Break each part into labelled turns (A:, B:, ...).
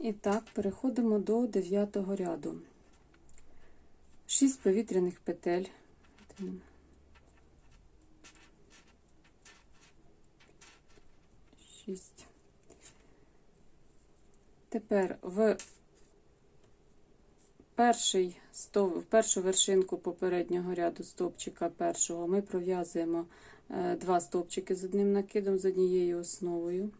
A: І так, переходимо до 9 ряду. 6 повітряних петель. Один, Шість. Тепер в перший стов, в першу вершинку попереднього ряду стовпчика першого ми пров'язуємо е, два стовпчики з одним накидом з однією основою.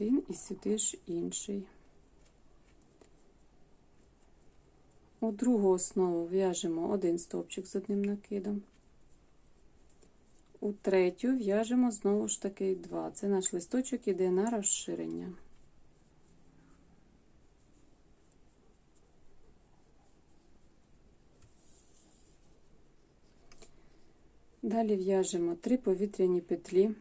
A: Один і сюди ж інший. У другу основу в'яжемо один стовпчик з одним накидом. У третю в'яжемо знову ж таки два. Це наш листочок іде на розширення. Далі в'яжемо три повітряні петлі.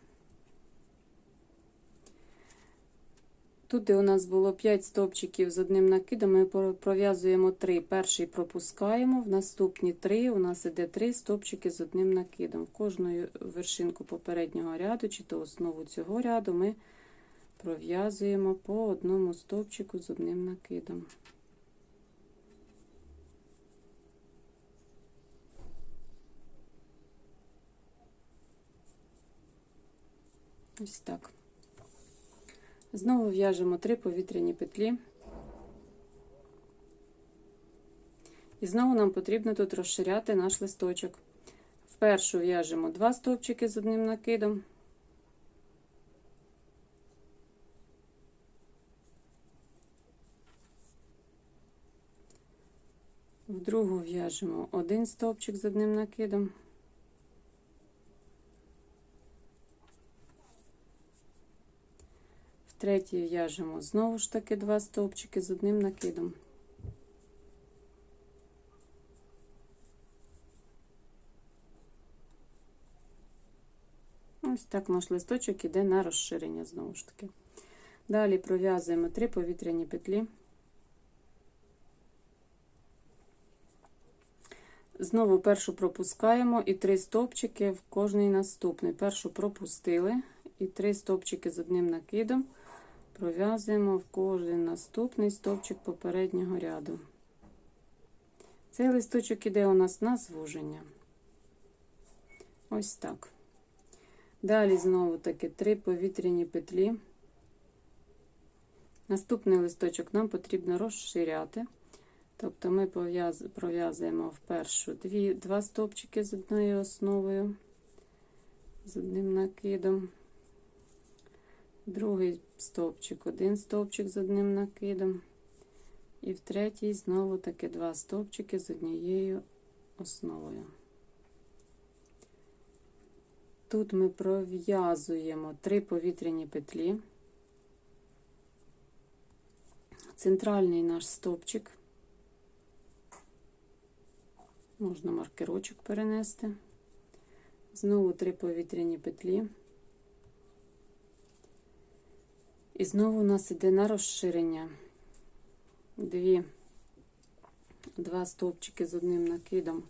A: Тут, де у нас було 5 стовпчиків з одним накидом, ми пров'язуємо 3. Перший пропускаємо, в наступні 3 у нас іде 3 стовпчики з одним накидом. В кожну вершинку попереднього ряду, чи то основу цього ряду, ми пров'язуємо по одному стовпчику з одним накидом. Ось так. Знову в'яжемо три повітряні петлі. І знову нам потрібно тут розширяти наш листочок. Впершу в'яжемо два стовпчики з одним накидом. В другу в'яжемо один стовпчик з одним накидом. Третій в'яжемо знову ж таки два стовпчики з одним накидом. Ось так наш листочок іде на розширення знову ж таки. Далі пров'язуємо три повітряні петлі. Знову першу пропускаємо і три стовпчики в кожний наступний. Першу пропустили і три стовпчики з одним накидом пров'язуємо в кожен наступний стовпчик попереднього ряду. Цей листочок іде у нас на звуження. Ось так. Далі знову таки три повітряні петлі. Наступний листочок нам потрібно розширяти. Тобто ми пров'язуємо в першу дві, два стовпчики з одною основою, з одним накидом другий стовпчик, один стовпчик з одним накидом, і в третій знову таки два стовпчики з однією основою. Тут ми пров'язуємо три повітряні петлі, центральний наш стовпчик, можна маркерочок перенести, знову три повітряні петлі. І знову у нас іде на розширення. Дві, два стовпчики з одним накидом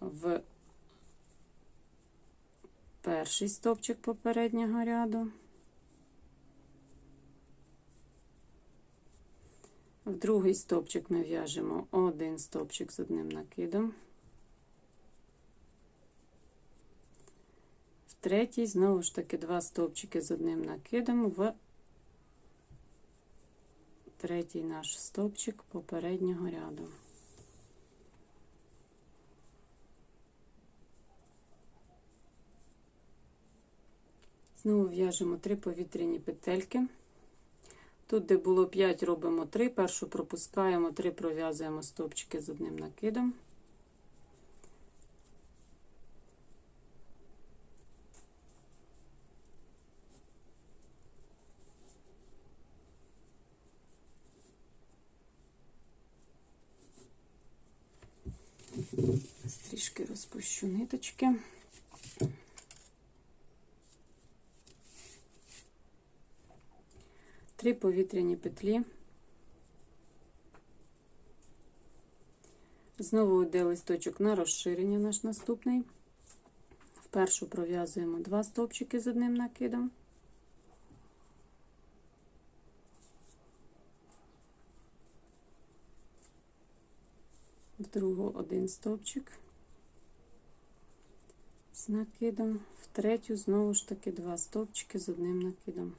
A: в перший стовпчик попереднього ряду, в другий стовпчик ми в'яжемо один стовпчик з одним накидом. Третій, знову ж таки, два стовпчики з одним накидом в третій наш стовпчик попереднього ряду. Знову в'яжемо три повітряні петельки. Тут, де було 5, робимо 3, першу пропускаємо, 3 пров'язуємо стовпчики з одним накидом. Трішки розпущу ниточки. Три повітряні петлі. Знову йде листочок на розширення наш наступний. В першу пров'язуємо два стовпчики з одним накидом. Другу один стовпчик. З накидом, в третю знову ж таки два стовпчики з одним накидом.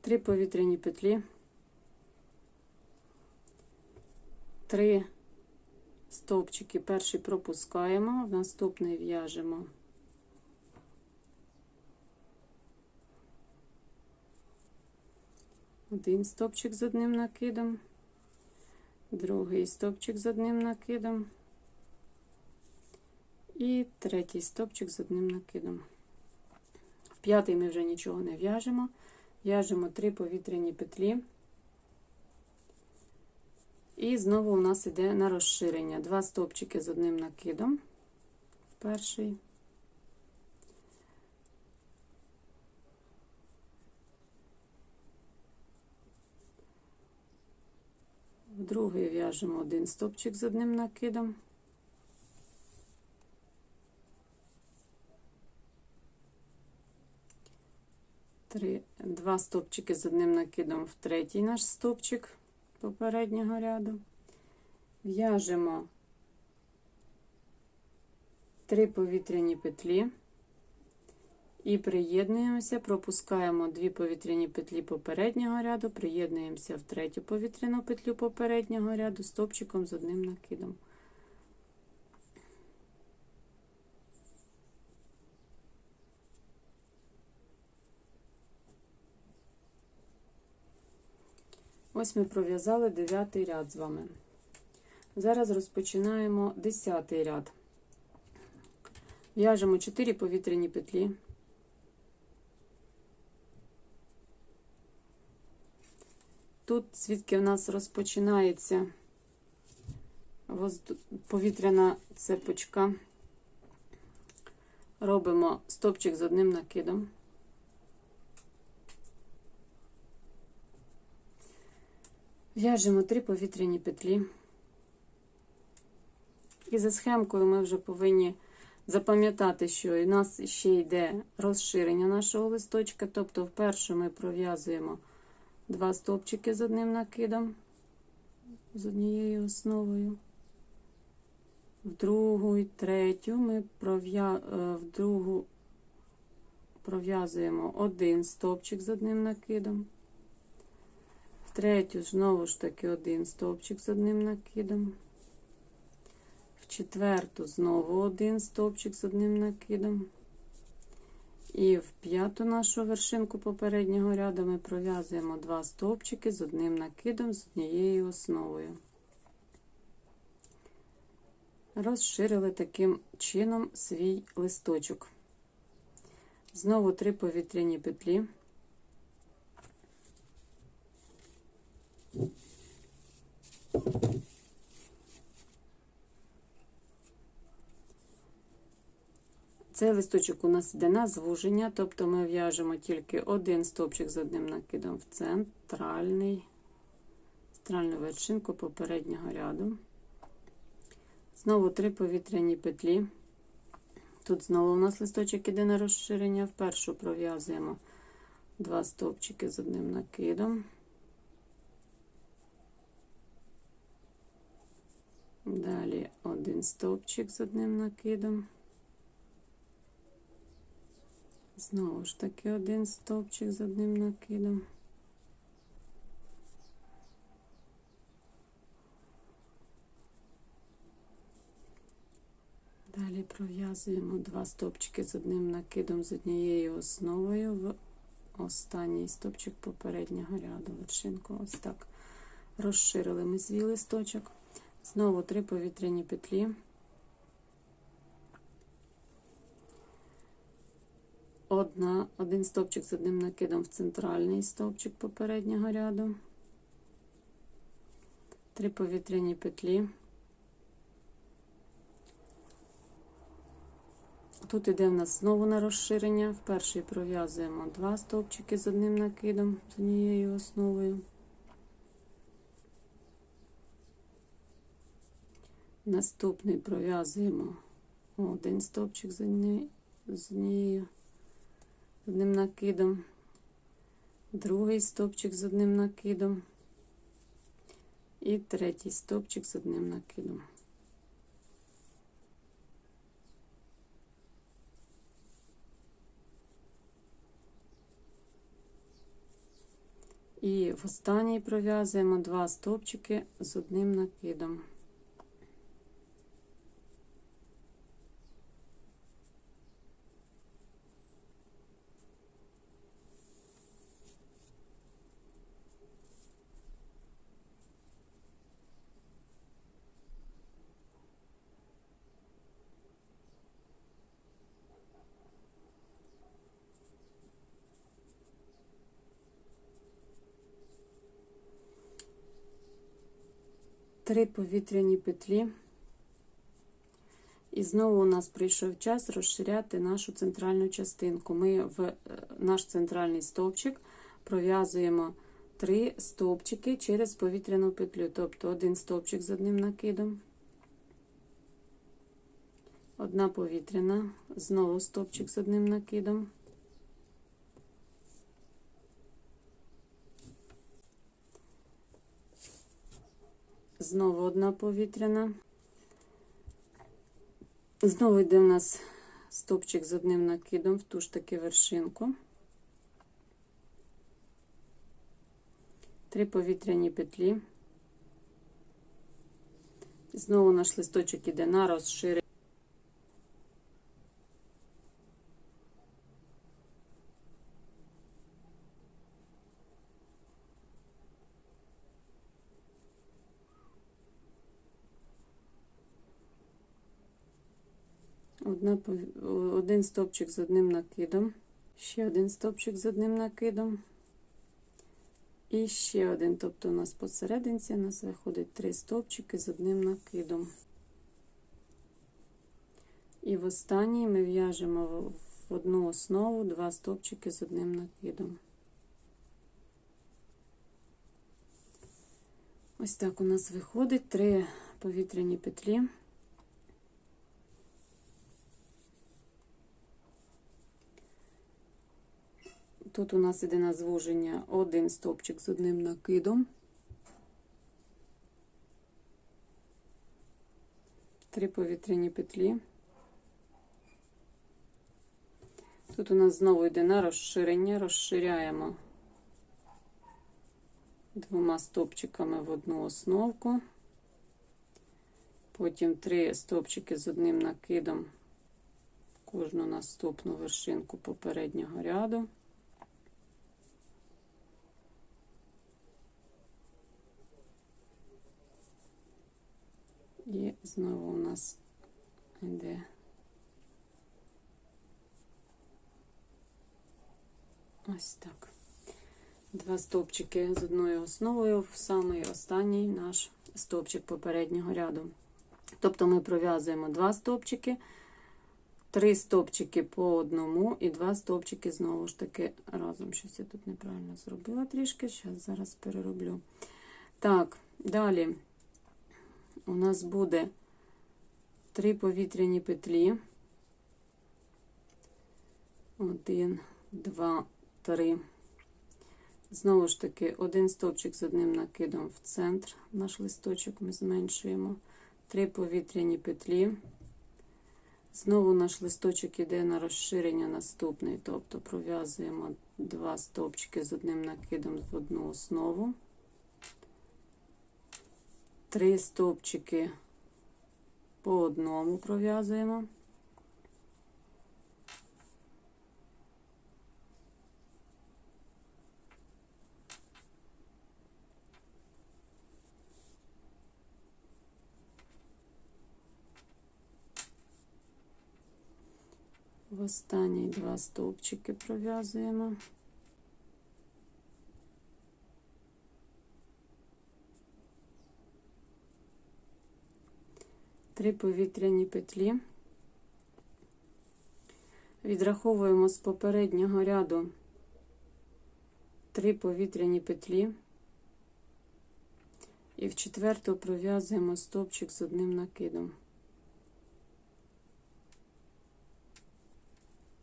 A: Три повітряні петлі, три стовпчики. Перший пропускаємо, в наступний в'яжемо один стовпчик з одним накидом, другий стовпчик з одним накидом і третій стовпчик з одним накидом. В п'ятий ми вже нічого не в'яжемо. В'яжемо три повітряні петлі. І знову у нас йде на розширення. Два стовпчики з одним накидом. В перший. В другий в'яжемо один стовпчик з одним накидом. Три, два стовпчики з одним накидом в третій наш стовпчик попереднього ряду. В'яжемо три повітряні петлі і приєднуємося, пропускаємо дві повітряні петлі попереднього ряду, приєднуємося в третю повітряну петлю попереднього ряду стовпчиком з одним накидом. Ось ми пров'язали дев'ятий ряд з вами. Зараз розпочинаємо десятий ряд. В'яжемо 4 повітряні петлі. Тут, звідки в нас розпочинається повітряна цепочка, робимо стопчик з одним накидом. В'яжемо три повітряні петлі. І за схемкою ми вже повинні запам'ятати, що у нас ще йде розширення нашого листочка. Тобто, вперше ми пров'язуємо два стовпчики з одним накидом, з однією основою. В другу і третю ми е, в другу пров'язуємо один стовпчик з одним накидом. В третю знову ж таки один стовпчик з одним накидом. В четверту знову один стовпчик з одним накидом. І в п'яту нашу вершинку попереднього ряду ми пров'язуємо два стовпчики з одним накидом з однією основою. Розширили таким чином свій листочок. Знову три повітряні петлі. Цей листочок у нас йде на звуження, тобто ми в'яжемо тільки один стовпчик з одним накидом в центральний, центральну вершинку попереднього ряду. Знову три повітряні петлі. Тут знову у нас листочок іде на розширення. В першу пров'язуємо два стовпчики з одним накидом. Далі один стовпчик з одним накидом. Знову ж таки один стовпчик з одним накидом. Далі пров'язуємо два стовпчики з одним накидом з однією основою в останній стовпчик попереднього ряду. Вершинку ось так розширили ми свій листочок. Знову три повітряні петлі. на один стовпчик з одним накидом в центральний стовпчик попереднього ряду, три повітряні петлі. Тут іде в нас знову на розширення. В перший пров'язуємо два стовпчики з одним накидом, з однією основою. Наступний пров'язуємо один стовпчик з однією одним накидом, другий стовпчик з одним накидом і третій стовпчик з одним накидом. І в останній пров'язуємо два стовпчики з одним накидом. Три повітряні петлі. І знову у нас прийшов час розширяти нашу центральну частинку. Ми в е, наш центральний стовпчик пров'язуємо три стовпчики через повітряну петлю. Тобто один стовпчик з одним накидом, одна повітряна, знову стовпчик з одним накидом. Знову одна повітряна. Знову йде у нас стопчик з одним накидом в ту ж таки вершинку. Три повітряні петлі. Знову наш листочок іде на розширення. Одна, один стовпчик з одним накидом, ще один стовпчик з одним накидом. І ще один, тобто у нас посерединці у нас виходить три стовпчики з одним накидом. І в останній ми в'яжемо в- одну основу два стовпчики з одним накидом. Ось так у нас виходить три повітряні петлі. Тут у нас іде на звуження один стовпчик з одним накидом. Три повітряні петлі. Тут у нас знову йде на розширення, розширяємо двома стовпчиками в одну основку. Потім три стовпчики з одним накидом кожну наступну вершинку попереднього ряду. І знову у нас йде ось так. Два стовпчики з одною основою в самий останній наш стовпчик попереднього ряду. Тобто ми пров'язуємо два стовпчики, три стовпчики по одному і два стовпчики знову ж таки разом. Щось я тут неправильно зробила трішки, зараз перероблю. Так, далі у нас буде три повітряні петлі. Один, два, три. Знову ж таки, один стовпчик з одним накидом в центр. Наш листочок ми зменшуємо. Три повітряні петлі. Знову наш листочок іде на розширення наступний, тобто пров'язуємо два стовпчики з одним накидом в одну основу. Три стовпчики по одному пров'язуємо. В останні два стовпчики пров'язуємо. Три повітряні петлі. Відраховуємо з попереднього ряду три повітряні петлі. І в четверту пров'язуємо стовпчик з одним накидом.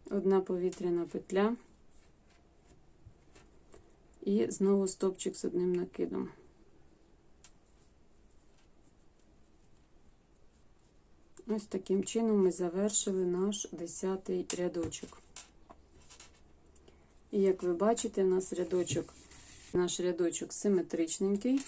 A: Одна повітряна петля. І знову стовпчик з одним накидом. Ось таким чином ми завершили наш 10 рядочок. І як ви бачите, у нас рядочок, наш рядочок симетричненький.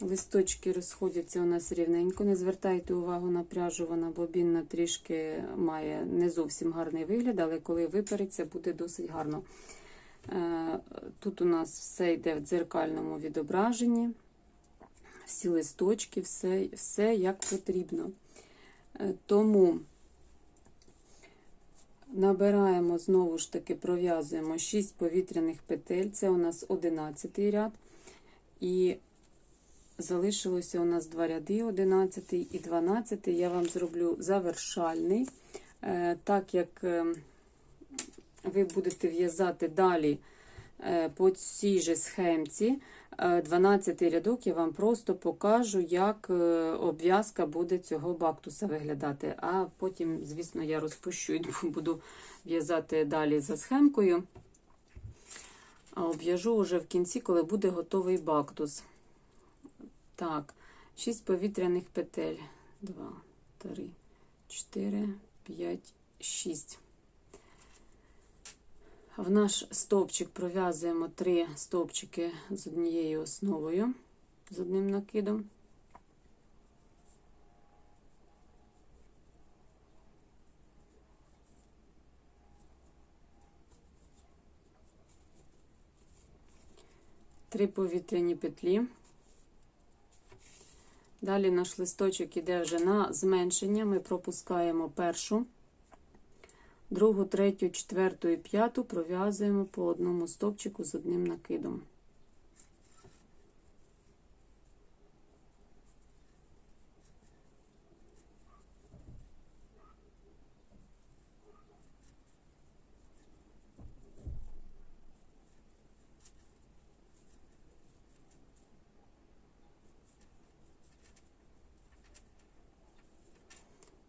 A: Листочки розходяться у нас рівненько. Не звертайте увагу на пряжу, вона бобінна трішки має не зовсім гарний вигляд, але коли випереться, буде досить гарно. Е, Тут у нас все йде в дзеркальному відображенні, всі листочки, все, все як потрібно. Е, Тому набираємо знову ж таки, пров'язуємо 6 повітряних петель, це у нас 11 ряд. І залишилося у нас два ряди, 11 і 12. Я вам зроблю завершальний, Е, так як е, ви будете в'язати далі по цій же схемці. 12 рядок я вам просто покажу, як е, обв'язка буде цього бактуса виглядати. А потім, звісно, я розпущу і буду в'язати далі за схемкою. А обв'яжу вже в кінці, коли буде готовий бактус. Так, 6 повітряних петель. 2, 3, 4, 5, 6. В наш стовпчик пров'язуємо 3 стовпчики з однією основою, з одним накидом. Три повітряні петлі. Далі наш листочок іде вже на зменшення. Ми пропускаємо першу, другу, третю, четверту і п'яту пров'язуємо по одному стовпчику з одним накидом.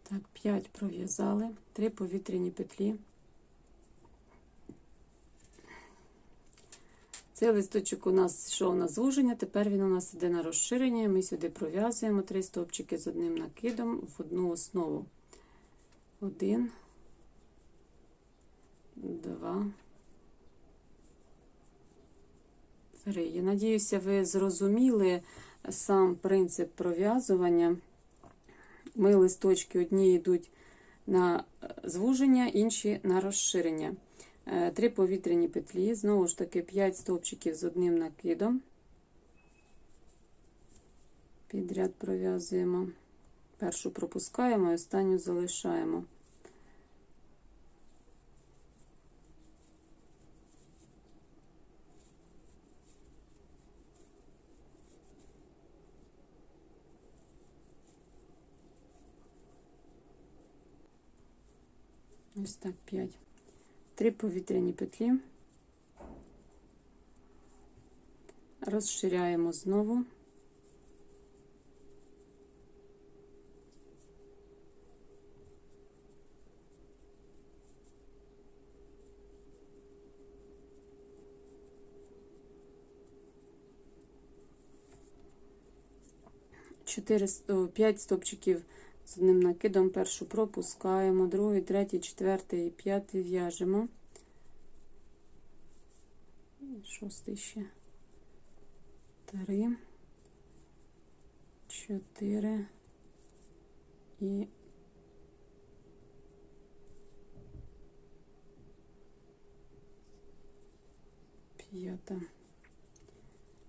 A: Так, 5 пров'язали, 3 повітряні петлі. Цей листочок у нас йшов на звуження, тепер він у нас йде на розширення. Ми сюди пров'язуємо 3 стовпчики з одним накидом в одну основу. Один, два, три. Я надіюся, ви зрозуміли сам принцип пров'язування. Ми листочки одні йдуть на звуження, інші на розширення. Три повітряні петлі, знову ж таки 5 стовпчиків з одним накидом. Підряд пров'язуємо. Першу пропускаємо і останню залишаємо. Ось так 5. Три повітряні петлі. Розширяємо знову. Чотири, п'ять стопчиків з одним накидом першу пропускаємо, другий, третій, четвертий, п'ятий в'яжемо. Шостий ще. Три, чотири і п'ята.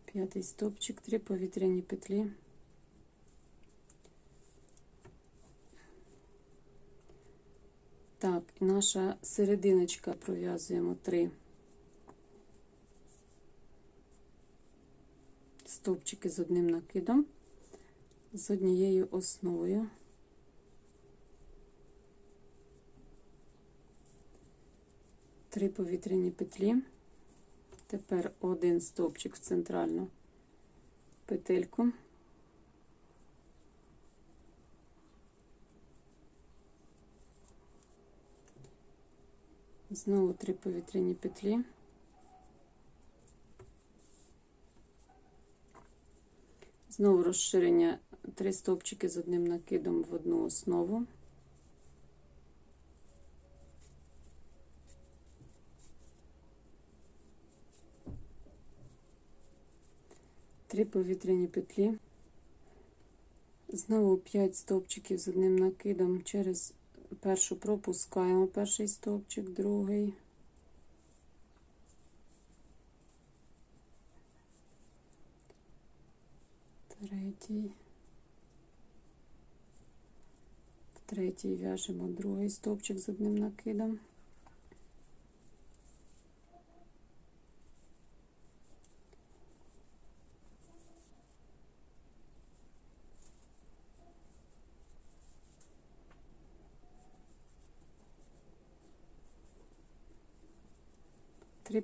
A: П'ятий стопчик, три повітряні петлі. Так, і наша серединочка пров'язуємо три стовпчики з одним накидом, з однією основою. Три повітряні петлі. Тепер один стовпчик в центральну петельку. Знову три повітряні петлі. Знову розширення три стовпчики з одним накидом в одну основу. Три повітряні петлі. Знову 5 стовпчиків з одним накидом через першу пропускаємо перший стовпчик, другий. Третій. В третій в'яжемо другий стовпчик з одним накидом.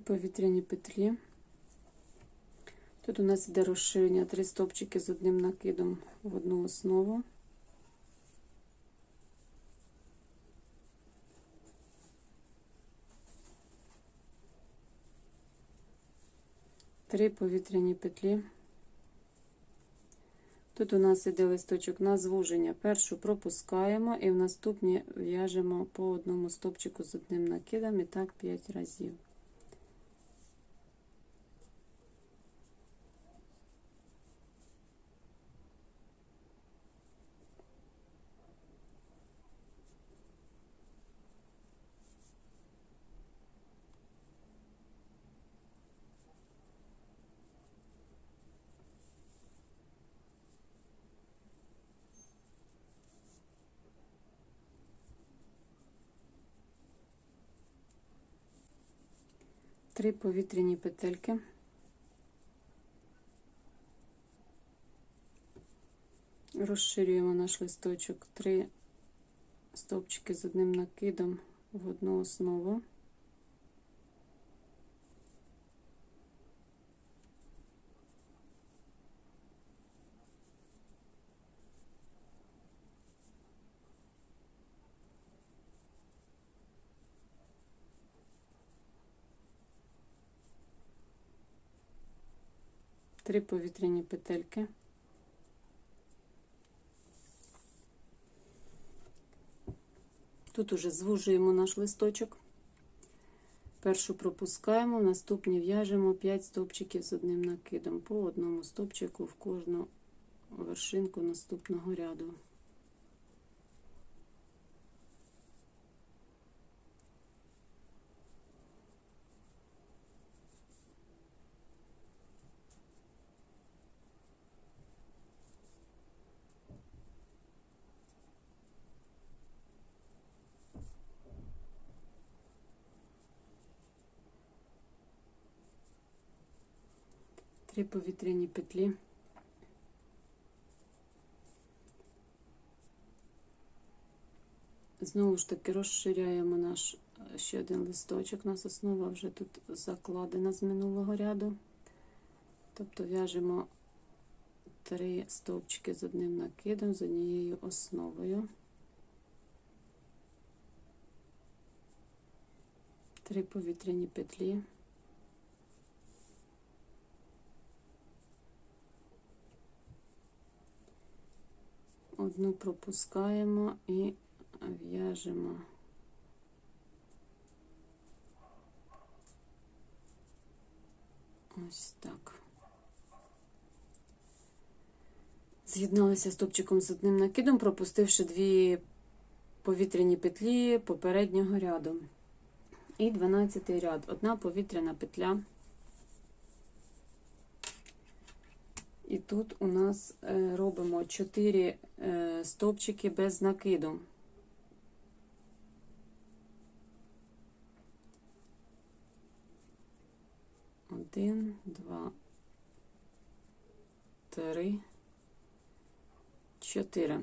A: Повітряні петлі. Тут у нас іде розширення три стовпчики з одним накидом в одну основу. Три повітряні петлі. Тут у нас іде листочок на звуження. Першу пропускаємо і в наступні в'яжемо по одному стовпчику з одним накидом і так 5 разів. Три повітряні петельки. Розширюємо наш листочок, три стовпчики з одним накидом в одну основу. Три повітряні петельки. Тут уже звужуємо наш листочок. Першу пропускаємо, наступні в'яжемо 5 стовпчиків з одним накидом по одному стовпчику в кожну вершинку наступного ряду. Три повітряні петлі. Знову ж таки розширяємо наш е, ще один листочок. У нас основа вже тут закладена з минулого ряду. Тобто в'яжемо три стовпчики з одним накидом, з однією основою. Три повітряні петлі. Одну пропускаємо і в'яжемо. Ось так. З'єдналися стопчиком з одним накидом, пропустивши дві повітряні петлі попереднього ряду. І 12 ряд. Одна повітряна петля. І тут у нас е, робимо 4 е, стовпчики без накиду. Один, два, три, чотири.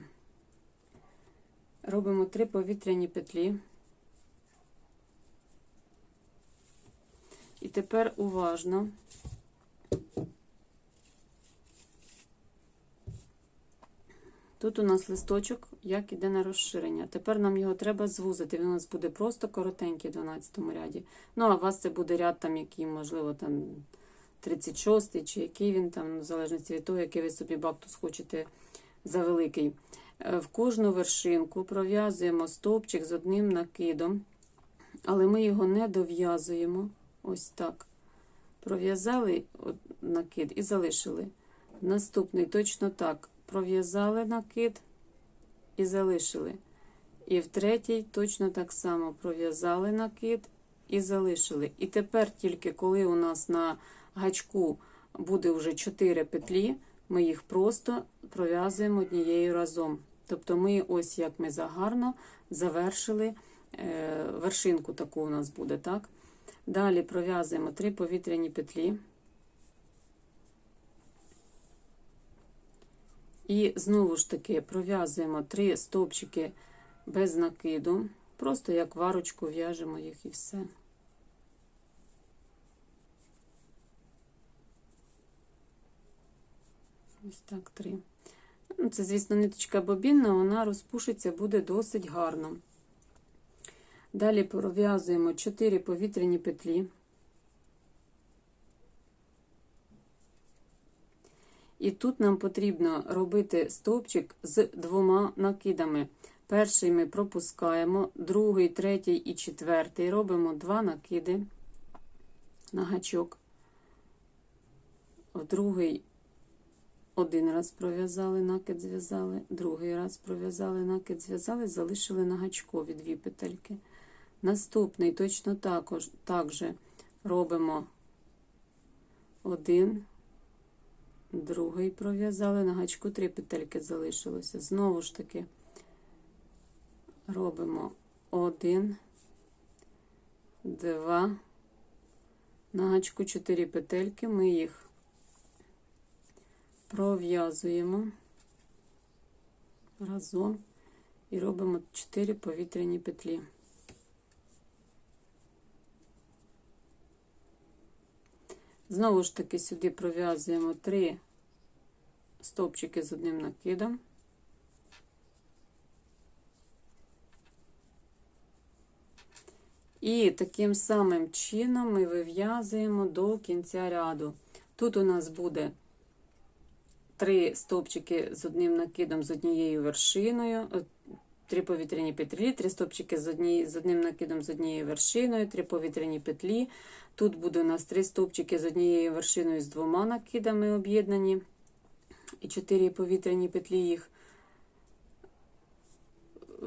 A: Робимо три повітряні петлі. І тепер уважно. Тут у нас листочок, як іде на розширення. Тепер нам його треба звузити. Він у нас буде просто коротенький в 12 ряді. Ну, а у вас це буде ряд, там, який, можливо, там 36 чи який він там, в залежності від того, який ви собі бактус хочете за великий. Е, В кожну вершинку пров'язуємо стовпчик з одним накидом, але ми його не дов'язуємо. Ось так. Пров'язали накид і залишили. Наступний точно так. Пров'язали накид і залишили. І в третій точно так само пров'язали накид і залишили. І тепер тільки коли у нас на гачку буде вже 4 петлі, ми їх просто пров'язуємо однією разом. Тобто ми ось як ми загарно завершили е, вершинку таку у нас буде, так? Далі пров'язуємо 3 повітряні петлі. І знову ж таки пров'язуємо 3 стовпчики без накиду. Просто як варочку в'яжемо їх і все. Ось так, три. Ну, Це, звісно, ниточка бобінна, вона розпушиться, буде досить гарно. Далі пров'язуємо 4 повітряні петлі. І тут нам потрібно робити стовпчик з двома накидами. Перший ми пропускаємо, другий, третій і четвертий робимо два накиди на гачок. В другий один раз пров'язали, накид зв'язали, другий раз пров'язали, накид зв'язали, залишили на гачкові дві петельки. Наступний точно також так же робимо один, другий пров'язали, на гачку три петельки залишилося. Знову ж таки робимо один, два, на гачку чотири петельки, ми їх пров'язуємо разом і робимо 4 повітряні петлі. Знову ж таки сюди пров'язуємо 3 стовпчики з одним накидом. І таким самим чином ми вив'язуємо до кінця ряду. Тут у нас буде три стовпчики з одним накидом з однією вершиною, три повітряні петлі, три стовпчики з, одні, з одним накидом з однією вершиною, три повітряні петлі. Тут буде у нас три стовпчики з однією вершиною з двома накидами об'єднані. І чотири повітряні петлі їх е,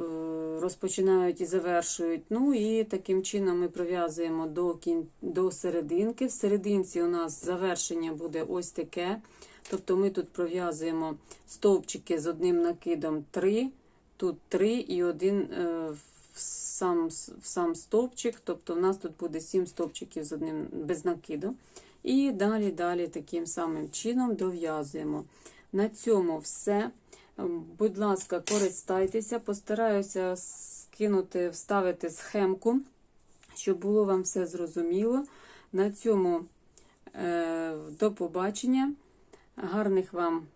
A: розпочинають і завершують. Ну і таким чином ми пров'язуємо до, кін... до серединки. В серединці у нас завершення буде ось таке. Тобто ми тут пров'язуємо стовпчики з одним накидом 3, тут 3 і один е, в сам, в сам стовпчик. Тобто в нас тут буде 7 стовпчиків з одним без накиду. І далі, далі таким самим чином дов'язуємо. На цьому все. Будь ласка, користайтеся, постараюся скинути, вставити схемку, щоб було вам все зрозуміло. На цьому е, до побачення. Гарних вам,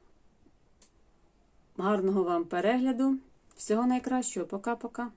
A: гарного вам перегляду. Всього найкращого. Пока-пока.